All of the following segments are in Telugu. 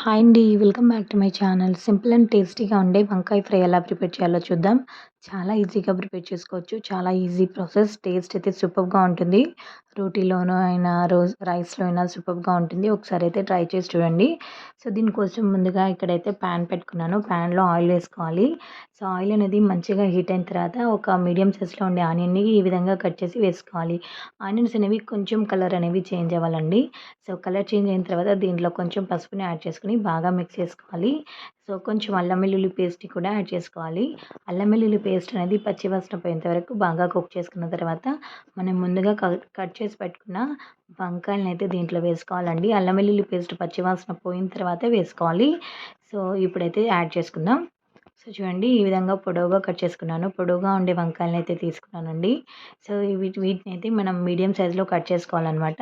హాయ్ అండి welcome back to my channel simple and టేస్టీగా ఉండే వంకాయ ఫ్రై ఎలా ప్రిపేర్ చేయాలో చూద్దాం. చాలా ఈజీగా ప్రిపేర్ చేసుకోవచ్చు. చాలా ఈజీ ప్రాసెస్. టేస్ట్ అయితే సూపర్గా ఉంటుంది. రోటీలోనూ అయినా రోజ్ రైస్లో అయినా సూపర్గా ఉంటుంది. ఒకసారి అయితే ట్రై చేసి చూడండి. సో దీనికోసం ముందుగా ఇక్కడైతే ప్యాన్ పెట్టుకున్నాను. ప్యాన్లో ఆయిల్ వేసుకోవాలి. సో ఆయిల్ అనేది మంచిగా హీట్ అయిన తర్వాత ఒక మీడియం సైజ్లో ఉండే ఆనియన్ని ఈ విధంగా కట్ చేసి వేసుకోవాలి. ఆనియన్స్ అనేవి కొంచెం కలర్ అనేవి చేంజ్ అవ్వాలండి. సో కలర్ చేంజ్ అయిన తర్వాత దీంట్లో కొంచెం పసుపుని యాడ్ చేసుకుని బాగా మిక్స్ చేసుకోవాలి. సో కొంచెం అల్లం వెల్లుల్లి పేస్ట్ కూడా యాడ్ చేసుకోవాలి. అల్లం వెల్లుల్లి పేస్ట్ అనేది పచ్చి వాసన పోయేంత వరకు బాగా కుక్ చేసుకున్న తర్వాత మనం ముందుగా కట్ చేసి పెట్టుకున్న వంకాయలను అయితే దీంట్లో వేసుకోవాలండి. అల్లం వెల్లుల్లి పేస్ట్ పచ్చి వాసన పోయిన తర్వాత వేసుకోవాలి. సో ఇప్పుడైతే యాడ్ చేసుకుందాం. సో చూడండి ఈ విధంగా పొడవుగా కట్ చేసుకున్నాను. పొడవుగా ఉండే వంకాయలను అయితే తీసుకున్నానండి. సో వీటి వీటిని అయితే మనం మీడియం సైజులో కట్ చేసుకోవాలన్నమాట.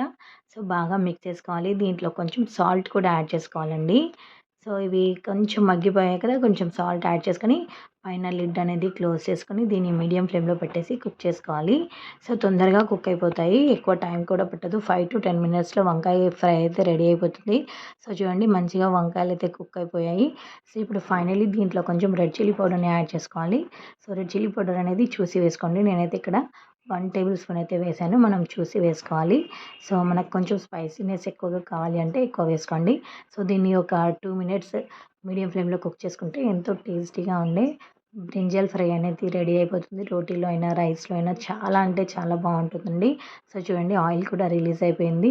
సో బాగా మిక్స్ చేసుకోవాలి. దీంట్లో కొంచెం సాల్ట్ కూడా యాడ్ చేసుకోవాలండి. సో ఇవి కొంచెం మగ్గిపోయాయి కదా కొంచెం సాల్ట్ యాడ్ చేసుకొని పైన లిడ్ అనేది క్లోజ్ చేసుకొని దీన్ని మీడియం ఫ్లేమ్లో పెట్టేసి కుక్ చేసుకోవాలి. సో తొందరగా కుక్ అయిపోతాయి. ఎక్కువ టైం కూడా పట్టదు. ఫైవ్ టు టెన్ మినిట్స్లో వంకాయ ఫ్రై అయితే రెడీ అయిపోతుంది. సో చూడండి మంచిగా వంకాయలు అయితే కుక్ అయిపోయాయి. సో ఇప్పుడు ఫైనలీ దీంట్లో కొంచెం రెడ్ చిల్లీ పౌడర్ని యాడ్ చేసుకోవాలి. సో రెడ్ చిల్లీ పౌడర్ అనేది చూసి వేసుకోండి. నేనైతే ఇక్కడ వన్ టేబుల్ స్పూన్ అయితే వేసాను. మనం చూసి వేసుకోవాలి. సో మనకు కొంచెం స్పైసీనెస్ ఎక్కువగా కావాలి అంటే ఎక్కువ వేసుకోండి. సో దీన్ని ఒక టూ మినిట్స్ మీడియం ఫ్లేమ్లో కుక్ చేసుకుంటే ఎంతో టేస్టీగా ఉండే బ్రింజల్ ఫ్రై అనేది రెడీ అయిపోతుంది. రోటీలో అయినా రైస్లో అయినా చాలా అంటే చాలా బాగుంటుందండి. సో చూడండి ఆయిల్ కూడా రిలీజ్ అయిపోయింది.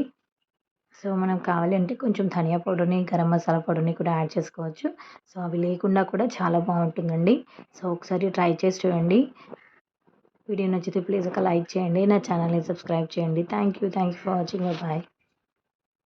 సో మనం కావాలంటే కొంచెం ధనియా పౌడర్ని గరం మసాలా పౌడర్ని కూడా యాడ్ చేసుకోవచ్చు. సో అవి లేకుండా కూడా చాలా బాగుంటుందండి. సో ఒకసారి ట్రై చేసి చూడండి. వీడియో నచ్చితే ప్లీజ్ ఒక లైక్ చేయండి నా ఛానల్ని సబ్స్క్రైబ్ చేయండి. Thank you thank you for watching bye